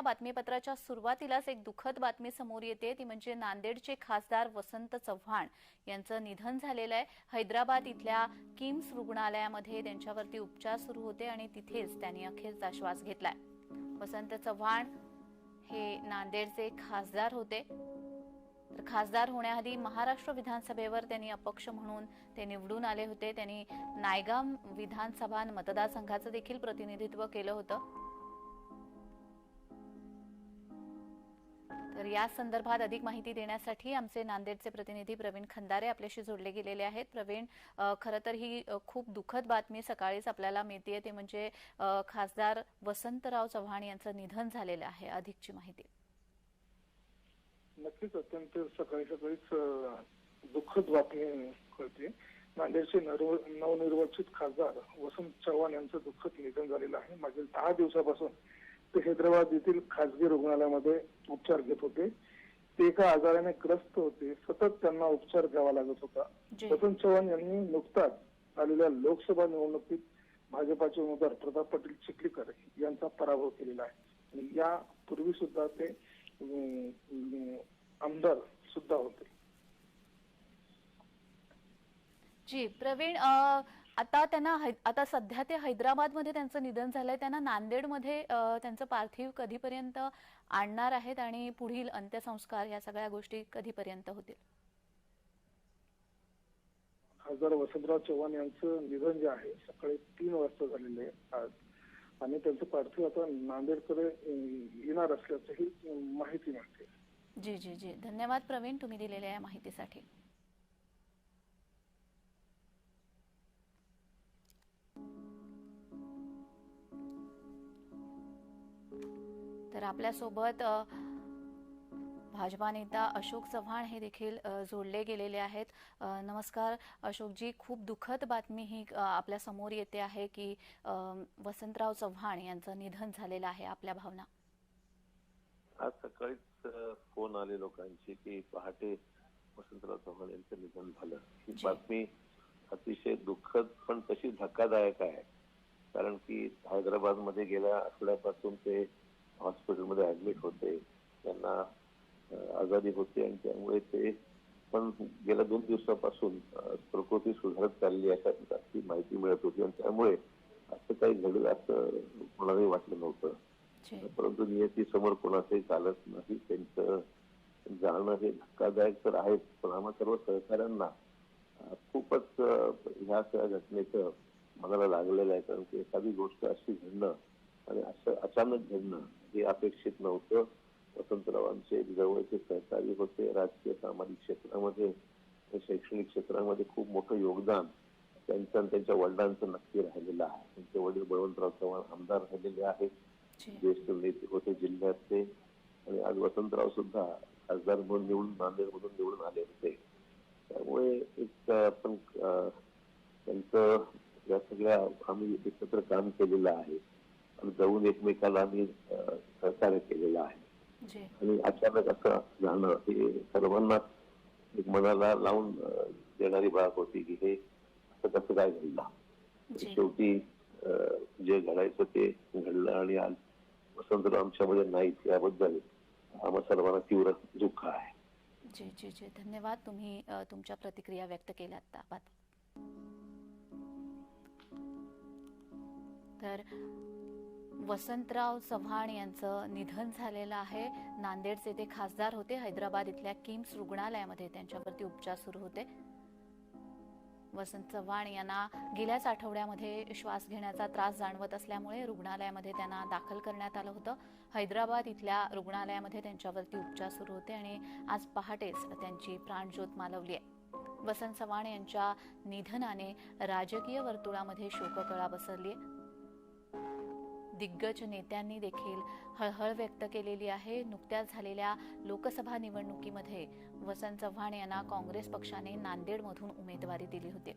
या बातमीपत्राच्या सुरुवातीलाच एक दुःखद बातमी समोर येते. ती म्हणजे नांदेडचे खासदार वसंत चव्हाण यांचं निधन झालेलं आहे. हैदराबाद इथल्या किम्स रुग्णालयामध्ये त्यांच्यावरती उपचार सुरू होते आणि तिथेच त्यांनी अखेरचा श्वास घेतलाय. वसंत चव्हाण हे नांदेडचे खासदार होते. तर खासदार होण्याआधी महाराष्ट्र विधानसभेवर त्यांनी अपक्ष म्हणून ते निवडून आले होते. त्यांनी नायगाव विधानसभा मतदारसंघाचं देखील प्रतिनिधित्व केलं होतं. तर या संदर्भात अधिक माहिती देण्यासाठी आमचे नांदेडचे प्रतिनिधी प्रवीण खंदारे आपल्याशी जोडले गेलेले आहेत. प्रवीण खरं तर ही खूप दुःखद बातमी सकाळीच आपल्याला मिळते ते म्हणजे खासदार वसंतराव चव्हाण यांचं निधन झालेलं आहे. अधिकची माहिती. नक्कीच अत्यंत सकाळी सकाळीच दुःखद बातमी कळते. नांदेडचे नवनिर्वाचित खासदार वसंत चव्हाण यांचं दुःखद निधन झालेलं आहे. मागील दहा दिवसापासून ते हैदराबाद येथील खासगी रुग्णालयामध्ये उपचार घेत होते. ते एका आजाराने ग्रस्त होते. सतत त्यांना उपचार घ्यावा लागत होता. वसंत चव्हाण यांनी नुकताच आलेल्या लोकसभा निवडणुकीत भाजपाचे उमेदवार प्रताप पाटील चिखलीकर यांचा पराभव केलेला आहे. आणि यापूर्वी सुद्धा ते आमदार सुद्धा होते. जी प्रवीण अ, आता त्यांना आता सध्या ते हैदराबादमध्ये त्यांचं निधन झालंय. त्यांना नांदेडमध्ये त्यांचं पार्थिव कधीपर्यंत आणणार आहेत आणि पुढील अंत्यसंस्कार या सगळ्या गोष्टी कधीपर्यंत होतील? खासदार वसंतराव चव्हाण यांचं निधन जे आहे सकाळी तीन वाजता झालेलं आहे आज. आणि त्यांचं पार्थिव आता नांदेडकडे येणार असल्याचंही माहिती मिळते. जी जी जी. धन्यवाद प्रवीण तुम्ही दिलेल्या या माहितीसाठी. तर आपल्यासोबत भाजपा नेता अशोक चव्हाण हे देखील जोडले गेलेले आहेत. नमस्कार. अशोकजी खूप दुःखद बातमी ही आपल्यासमोर येते आहे की वसंतराव चव्हाण यांचं निधन झालेलं आहे आपल्या भावना. आज सकाळीच फोन आले लोकांची की पहाटे वसंतराव चव्हाण यांचं निधन झालं. ही. बातमी अतिशय दुःखद पण तशी धक्कादायक आहे. कारण की हैदराबादमध्ये गेल्या आठवड्यापासून ते हॉस्पिटलमध्ये ऍडमिट होते. त्यांना आजारी होते आणि त्यामुळे ते पण गेल्या दोन दिवसापासून प्रकृती सुधारत चालली आहे अशी माहिती मिळत होती आणि त्यामुळे असं काही घडेल असं कोणालाही वाटलं नव्हतं. परंतु नियती समोर कोणाचंही चालत नाही त्यांचं जाणं हे धक्कादायक तर आहेच पण आम्हा सर्व सहकाऱ्यांना खूपच ह्या सगळ्या घटनेचं मनाला लागलेलं आहे. कारण की एखादी गोष्ट अशी घडणं अचानक घडणं हे अपेक्षित नव्हतं. वसंतरावांचे जवळचे सहकारी होते. राजकीय सामाजिक क्षेत्रामध्ये शैक्षणिक क्षेत्रामध्ये खूप मोठं योगदान त्यांचं आणि त्यांच्या वडिलांचं नक्की राहिलेलं आहे. त्यांचे वडील बळवंतराव चव्हाण आमदार राहिलेले आहेत. जी. ज्येष्ठ नेते होते जिल्ह्यातले. आणि आज वसंतराव सुद्धा खासदार म्हणून निवडून नांदेडमधून निवडून आले होते. त्यामुळे एक आपण त्यांचं या सगळ्या आम्ही एकत्र काम केलेलं आहे. जाऊन एकमेकाला आम्ही सहकार्य केलेलं आहे. आणि अचानक असं जाणं हे सर्वांनाच एक मनाला लावून देणारी बाब होती की हे असं कसं काय घडलं. शेवटी जे घडायचं ते घडलं आणि आज वसंतराव आमच्यामध्ये नाहीत याबद्दल आम्हा सर्वांना तीव्र दुःख आहे. जी जी जी. धन्यवाद तुम्ही तुमच्या प्रतिक्रिया व्यक्त त्याबाबत तर वसंतराव चव्हाण यांचं निधन झालेलं आहे. नांदेडचे ते खासदार होते. हैदराबाद इथल्या किम्स रुग्णालयामध्ये त्यांच्यावरती उपचार सुरू होते. वसंत चव्हाण यांना गेल्याच आठवड्यामध्ये श्वास घेण्याचा त्रास जाणवत असल्यामुळे रुग्णालयामध्ये त्यांना दाखल करण्यात आलं होतं. हैदराबाद इथल्या रुग्णालयामध्ये त्यांच्यावरती उपचार सुरू होते आणि आज पहाटेच त्यांची प्राणज्योत मालवली आहे. वसंत चव्हाण यांच्या निधनाने राजकीय वर्तुळामध्ये शोककळा बसरली आहे. दिग्गज नेत्यांनी देखील हळहळ व्यक्त केलेली आहे. नुकत्याच झालेल्या लोकसभा निवडणुकीमध्ये वसंत चव्हाण यांना काँग्रेस पक्षाने नांदेडमधून उमेदवारी दिली होती.